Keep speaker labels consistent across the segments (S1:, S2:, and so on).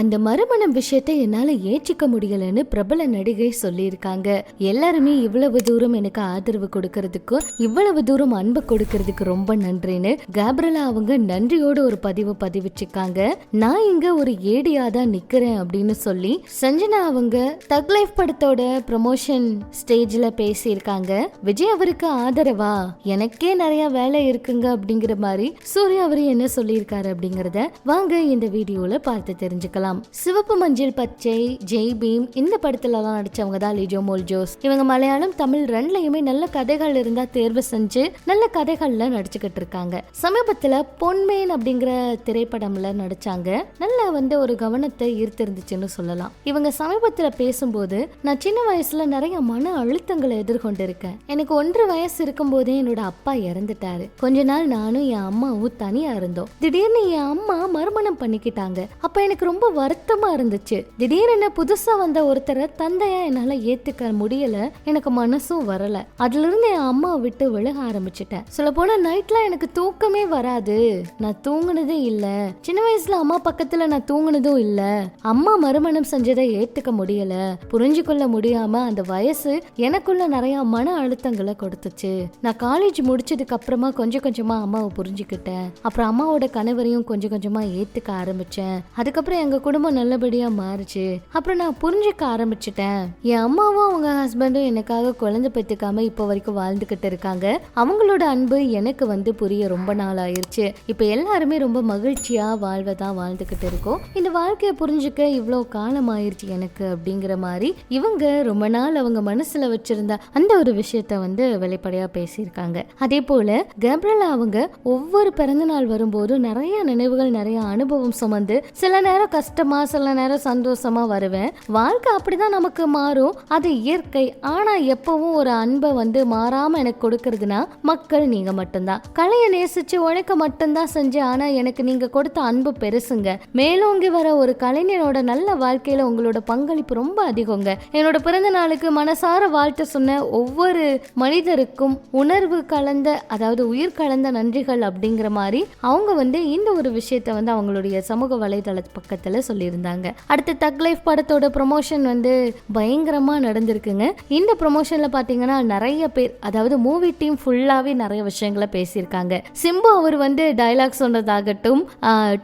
S1: அந்த மறுமணம் விஷயத்தை என்னால ஏற்றிக்க முடியலன்னு பிரபல நடிகை சொல்லியிருக்காங்க. எல்லாருமே இவ்வளவு தூரம் எனக்கு ஆதரவு கொடுக்கறதுக்கும் இவ்வளவு தூரம் அன்பு கொடுக்கறதுக்கு ரொம்ப நன்றின்னு கேப்ரலா அவங்க நன்றியோட ஒரு பதிவு பதிவிச்சிருக்காங்க நான் இங்க ஒரு ஏடியா தான் நிக்கிறேன் அப்படின்னு சொல்லி சஞ்சனா அவங்க தக் லைஃப் படத்தோட ப்ரமோஷன் ஸ்டேஜ்ல பேசியிருக்காங்க. விஜய் அவருக்கு ஆதரவா? எனக்கே நிறைய வேலை இருக்குங்க அப்படிங்கிற மாதிரி சூர்யா அவர் என்ன சொல்லியிருக்காரு அப்படிங்கறத வாங்க இந்த வீடியோல பார்த்து தெரிஞ்சுக்கலாம். சிவப்பு மஞ்சள் பச்சை ஜெய் பீம் இந்த படத்துல எல்லாம் நடிச்சவங்க தான் லிஜோ மோல் ஜோஸ் இவங்க மலையாளம் தமிழ் ரெண்டுலயுமே நல்ல கதைகள் இருந்தா தேர்வு செஞ்சு நல்ல கதைகள்ல நடிச்சுக்கிட்டு இருக்காங்க. சமீபத்துல பொன்மேன் அப்படிங்கிற திரைப்படம்ல நடிச்சாங்க. நல்ல வந்து ஒரு கவனத்தை ஈர்த்திருந்துச்சுன்னு சொல்லலாம். இவங்க சமீபத்துல பேசும்போது நான் சின்ன வயசுல நிறைய மன அழுத்தங்களை எதிர்கொண்டிருக்கேன். எனக்கு ஒன்று வயசு இருக்கும்போதே என்னோட அப்பா இறந்துட்டாரு. கொஞ்ச நாள் நானும் என் அம்மாவும் தனியா இருந்தோம். திடீர்னு என் அம்மா மறுமணம் பண்ணிக்கிட்டாங்க. அப்ப எனக்கு ரொம்ப வருத்தமா இருந்துச்சு. திடீர்னு புதுசா வந்த ஒருத்தரை தந்தையா என்னால ஏத்துக்க முடியல. எனக்கு மனசும் வரல. அதுல இருந்து என் அம்மா விட்டு விழுக ஆரம்பிச்சிட்டேன் சொல்ல போனா நைட்லாம் எனக்கு தூக்கமே வராது. நான் தூங்குனதே இல்ல. சின்ன வயசுல அம்மா பக்கத்துல நான் தூங்குனதும் இல்ல. அம்மா மறுமணம் செஞ்சதை ஏத்துக்க முடியல. புரிஞ்சுக்கொள்ள முடியாம அந்த வயசு எனக்குள்ள நிறைய மன அழுத்தங்களை கொடுத்துச்சு. நான் காலேஜ் முடிச்சதுக்கு அப்புறமா கொஞ்சம் கொஞ்சமா அம்மாவை புரிஞ்சுக்கிட்டேன். அப்புறம் அம்மாவோட கணவரையும் கொஞ்சம் கொஞ்சமா ஏத்துக்க ஆரம்பிச்சேன். அதுக்கப்புறம் எங்க குடும்பம் நல்லபடியா மாறுச்சு. அப்புறம் நான் புரிஞ்சுக்க ஆரம்பிச்சிட்டேன். என் அம்மாவும் அவங்க ஹஸ்பண்டும் எனக்காக குழந்தை பெற்றுக்காம இப்போ வரைக்கும் வாழ்ந்துகிட்டு இருக்காங்க. அவங்களோட அன்பு எனக்கு வந்து புரிய ரொம்ப நாள் ஆயிடுச்சு இப்போ எல்லாருமே ரொம்ப மகிழ்ச்சியா வாழ்வதான் வாழ்ந்துகிட்டு இருக்கோம். இந்த வாழ்க்கையை புரிஞ்சுக்க இவ்வளோ காலம் ஆயிருச்சு எனக்கு அப்படிங்கிற மாதிரி இவங்க ரொம்ப நாள் அவங்க மனசுல வச்சிருந்த அந்த ஒரு விஷயத்த வந்து வெளிப்படையா பேசியிருக்காங்க. அதே போல கேப்ரலா அவங்க ஒவ்வொரு பிறந்த நாள் வரும்போதும் நிறைய நினைவுகள் நிறைய அனுபவம் சுமந்து சில நேரம் கஷ்டமா சில நேரம் சந்தோஷமா வருவேன். வாழ்க்கை அப்படிதான் நமக்கு மாறும். அது இயற்கை. ஆனா எப்பவும் ஒரு அன்பை வந்து மாறாம எனக்கு கொடுக்கறதுனா மக்கள் நீங்க மட்டும்தான். கலையை நேசிச்சு உழைக்க மட்டும்தான் செஞ்சேன். ஆனா எனக்கு நீங்க கொடுத்த அன்பு பெருசுங்க. மேலோங்கி வர ஒரு கலைஞனோட நல்ல வாழ்க்கையில உங்களோட பங்களிப்பு ரொம்ப அதிகங்க. என்னோட பிறந்த நாளுக்கு மனசார வாழ்த்து சொன்ன ஒவ்வொரு மனிதருக்கும் உணர்வு கலந்த அதாவது உயிர் கலந்த நன்றிகள் அப்படிங்கிற மாதிரி அவங்க வந்து இந்த ஒரு விஷயத்த வந்து அவங்களுடைய சமூக வலைதள பக்கத்துல சொல்லியிருந்தாங்க. அடுத்து தக் லைஃப் படத்தோட ப்ரொமோஷன் வந்து பயங்கரமா நடந்திருக்குங்க. இந்த ப்ரொமோஷனில் பாத்தீங்கன்னா நிறைய பேர் அதாவது மூவி டீம் ஃபுல்லாவே நிறைய விஷயங்களை பேசியிருக்காங்க. சிம்பு அவர் வந்து டைலாக் சொன்னதாகட்டும்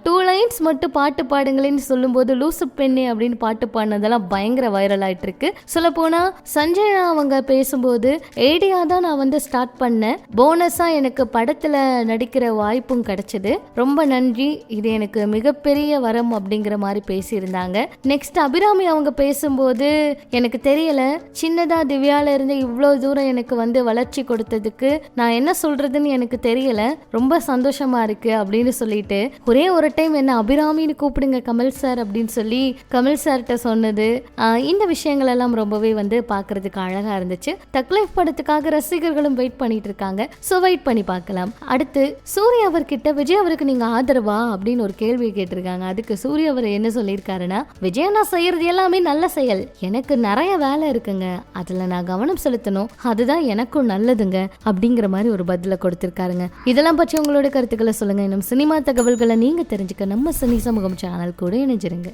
S1: டூ லைன்ஸ் மட்டும் பாட்டு பாடுங்களேன்னு சொல்லும்போது லூசு பெண்ணே அப்படின்னு பாட்டு பாடினதெல்லாம் பயங்கர வைரல் ஆயிட்டு இருக்கு சொல்ல போனா சஞ்சய் அவங்க பேசும்போது ஏடியா தான் நான் வந்து ஸ்டார்ட் பண்ணேன். போனஸா எனக்கு படத்துல நடிக்கிற வாய்ப்பும் கிடைச்சது. ரொம்ப நன்றி. இது எனக்கு மிகப்பெரிய வரம் அப்படிங்கிற மாதிரி பேசியிருந்தாங்க. நெக்ஸ்ட் அபிராமி அவங்க பேசும்போது எனக்கு தெரியல. சின்னதா திவ்யால இருந்து இவ்வளோ தூரம் எனக்கு வந்து வளர்ச்சி கொடுத்ததுக்கு நான் என்ன சொல்றதுன்னு எனக்கு தெரியல. ரொம்ப சந்தோஷமா இருக்கு அப்படின்னு சொல்லிட்டு ஒரே ஒரு டைம் என்ன அபிராமின்னு கூப்பிடுங்க கமல் சார் அப்படின்னு சொல்லி கமல் சார்கிட்ட சொன்னது. இந்த விஷயங்கள் எல்லாம் ரொம்பவே வந்து பார்க்கறதுக்கு அழகா இருந்துச்சு. தக்லைஃப் படத்துக்காக ரசிகர்களும் வெயிட் பண்ணிட்டு இருக்காங்க. ஸோ வெயிட் பண்ணி பார்க்கலாம். அடுத்து சூர்யா அவர்கிட்ட விஜய் அவருக்கு நீங்க ஆதரவா? அப்படின்னு ஒரு கேள்வி கேட்டிருக்காங்க. அதுக்கு சூர்யா அவர் என்ன சொல்லியிருக்காருன்னா விஜய் நான் செய்யறது எல்லாமே நல்ல செயல். எனக்கு நிறைய வேலை இருக்குங்க. அதுல நான் கவனம் செலுத்தணும். அதுதான் எனக்கும் நல்லதுங்க. அப்படிங்கிற மாதிரி ஒரு பதில கொடுத்திருக்காருங்க. இதெல்லாம் பற்றி உங்களோட கருத்துக்களை சொல்லுங்க. இன்னும் சினிமா தகவல்களை நீங்க தெரிஞ்சுக்க நம்ம சினி சமூகம் சேனல் கூட இணைஞ்சிருங்க.